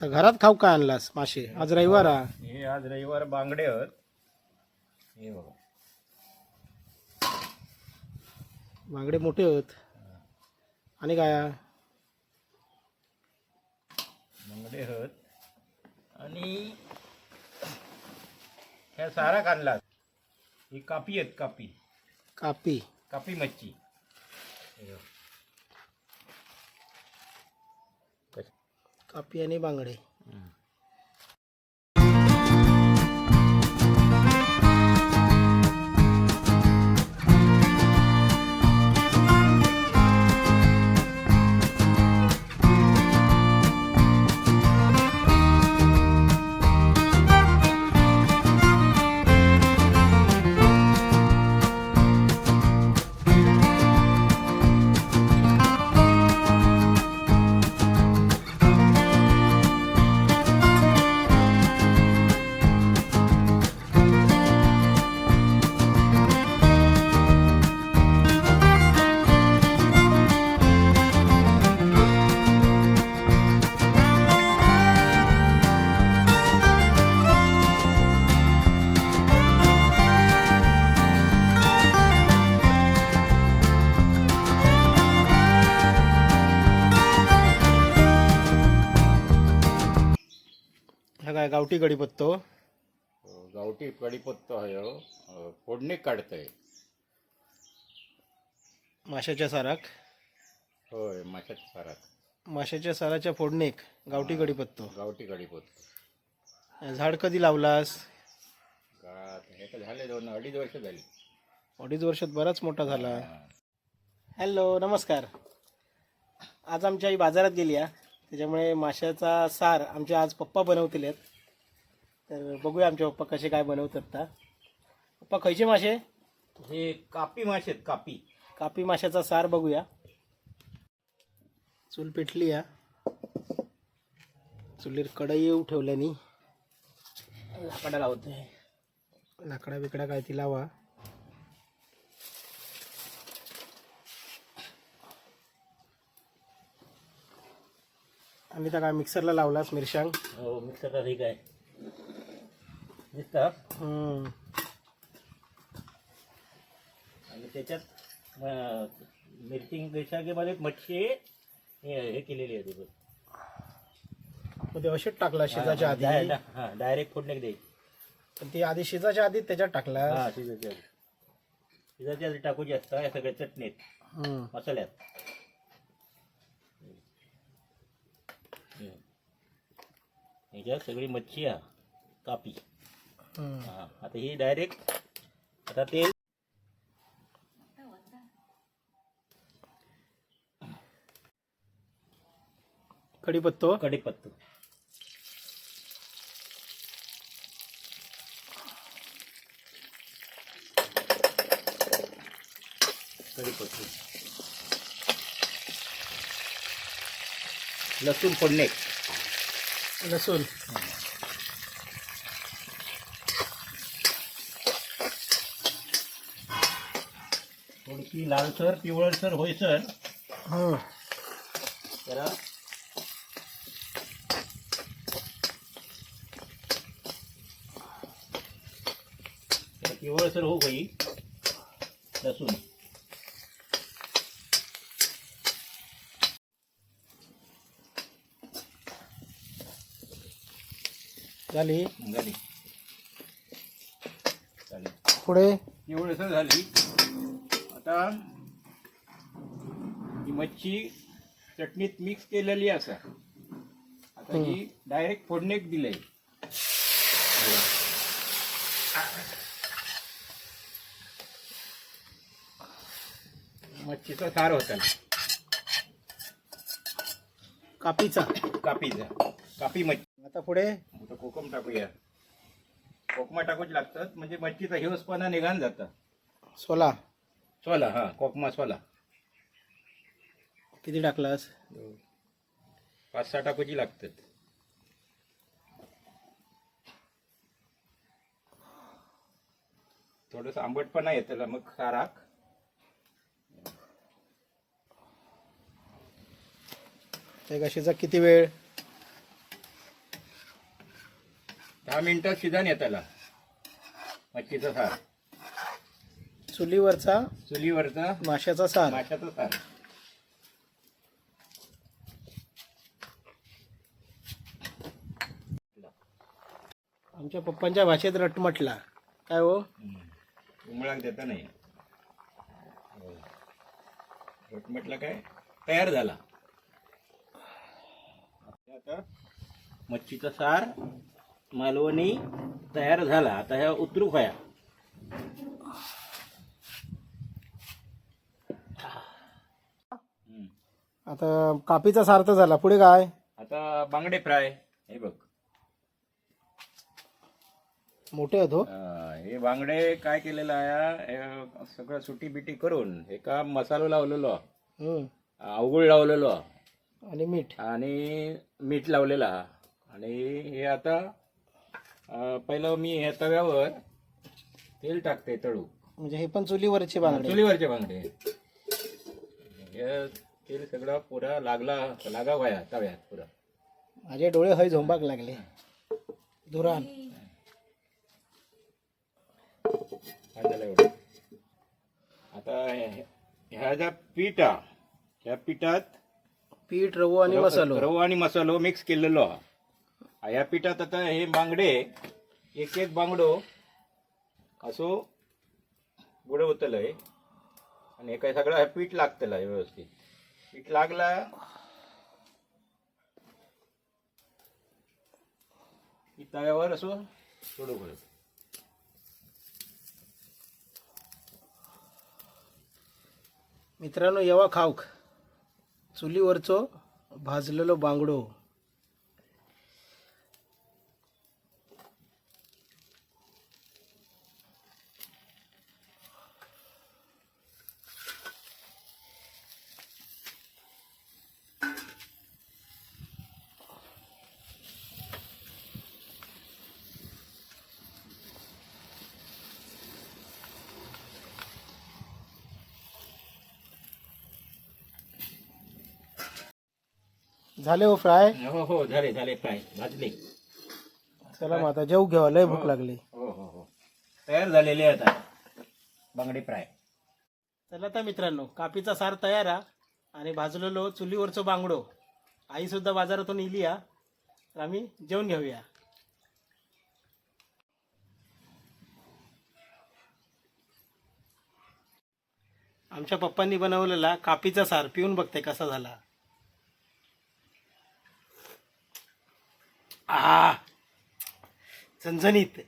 तर घरात खाऊ काय आणलास? मासे आज रविवार हा. हे आज रविवार बांगडे आहेत. हे बघा. बांगडे मोठे होत आणि काय? बांगडे आहेत. आणि ह्या सारा काढला ही कापी आहेत कापी. कापी. कापी मच्छी. हे बघा. कापी आणि बांगडे. ह्या काय गावठी कढीपत्तो? गावठी कढीपत्ता आहे हो. अं, फोडणी काढतंय. माशाच्या साराक होय माशाच्या सारात. माशाच्या साराच्या फोडणीक गावठी कढीपत्तो. गावठी कढीपत्ता. झाड कधी लावलास? हे तर झाले दोन अडीच वर्ष झाली. अडीच वर्षात बराच मोठा झाला. हा. हॅलो नमस्कार. आज आमची आई बाजारात गेली आहे त्याच्यामुळे माशाचा सार आमचे आज पप्पा बनवतील आहेत. तर बघूया आमचे पप्पा कसे काय बनवतात ता पप्पा खयचे मासे? हे कापी मासे आहेत कापी. कापी माशाचा सार बघूया. चूल पेटली या चुलीर कढई येऊ ठेवल्यानी. लाकडा लावतोय लाकडा बिकडा काय ती लावा. आणि त्या काय मिक्सरला लावलास मिरशांग हो मिक्सरला ठीक आहे. हम्म. आणि त्याच्यात मिरची गैसागेमध्ये मच्छी हे हे केलेली आहे ती मग ते अशीच टाकला शिजाच्या आधी. हा डायरेक्ट फोडणे द्यायची पण ती आधी शिजाच्या आधी त्याच्यात टाकला. हा शिजाच्या आधी. शिजाच्या आधी टाकूची असतं या सगळ्या चटणीत. मसाल्यात हम्म. ह्याच्यात सगळी मच्छी हा कापी. हा आता ही डायरेक्ट आता तेल कढीपत्तो कढीपत्ता कढीपत्ता लसूण फोडणे लसूण. थोडीशी लालसर पिवळसर होईसर हम्म. जरा. जरा पिवळसर होऊ काही लसूण. झाली. झाली. चालेल पुढे? पिवळसर झाली. आता ही मच्छी चटणीत मिक्स केलेली असा आता ही डायरेक्ट फोडणीक दिलंय मच्छीचा सार होता कापीचा. कापीचा. कापी मच्छी. आता पुढे? आता कोकम टाकूया. कोकमा टाकूच लागतात. म्हणजे मच्छीचा हिवसपणा निघान जातं. सोला. सोला हा. कोकमा सोला. किती टाकलास? पाच सहा टाकूची लागतात. थोडस आंबटपणा येतं मग साराक ते कशीचा किती वेळ? दहा मिनिटात शिजन येताला मच्छीचा सार. चुलीवरचा चुलीवरचा माशाचा सार. माशाचा सार. आमच्या पप्पांच्या भाषेत रटमटला काय हो? उमळाक देता नाही. रट म्हटलं काय? तयार झाला. आता मच्छीचा सार. मालवणी तयार झाला. आता ह्या उतरू हम्म. आता कापीचा सार तर झाला. पुढे काय? आता बांगडे फ्राय. हे बघ. मोठे आहेत हो. हे बांगडे काय केलेलं आहे? हे सगळं सुटी बिटी करून एका मसालो लावलेलो. हम्म. लावलेलो. आणि मीठ. आणि मीठ लावलेला. आणि हे आता पहिलं मी ह्या तव्यावर तेल टाकते तळू. म्हणजे हे पण चुलीवरचे बांगडे. चुलीवरचे बांगडे. हे तेल सगळं पुरा लागला लागा व्हाया तव्यात पुरा. माझे डोळे हय झोंबाक लागले. धुरान. काय झालं एवढं. आता हे- ह्या ज्या पीठ ह्या पिठात पीठ रवो आणि मसालो. रवो आणि मसालो मिक्स केलेलो. हा. ह्या पिठात आता हे बांगडे एक एक बांगडो असो बुडवतलंय आणि हे काय सगळं पीठ लागतलं आहे व्यवस्थित. पीठ लागला. की तव्यावर असो थोडं करत मित्रांनो येवा खाऊक. चुलीवरचो भाजलेलो बांगडो. झाले हो फ्राय? हो हो झाले झाले फ्राय. भाजले. चला मग आता जेऊ घेऊ लय भूक लागली. हो हो हो. तयार झालेले आहेत आता. बांगडे फ्राय. चला तर मित्रांनो कापीचा सार तयार हा आणि भाजलेलो चुलीवरचो बांगडो. आई सुद्धा बाजारातून इली हा तर आम्ही जेवण घेऊया. आमच्या पप्पांनी बनवलेला कापीचा सार पिऊन बघते कसा झाला. आ झणझणीत.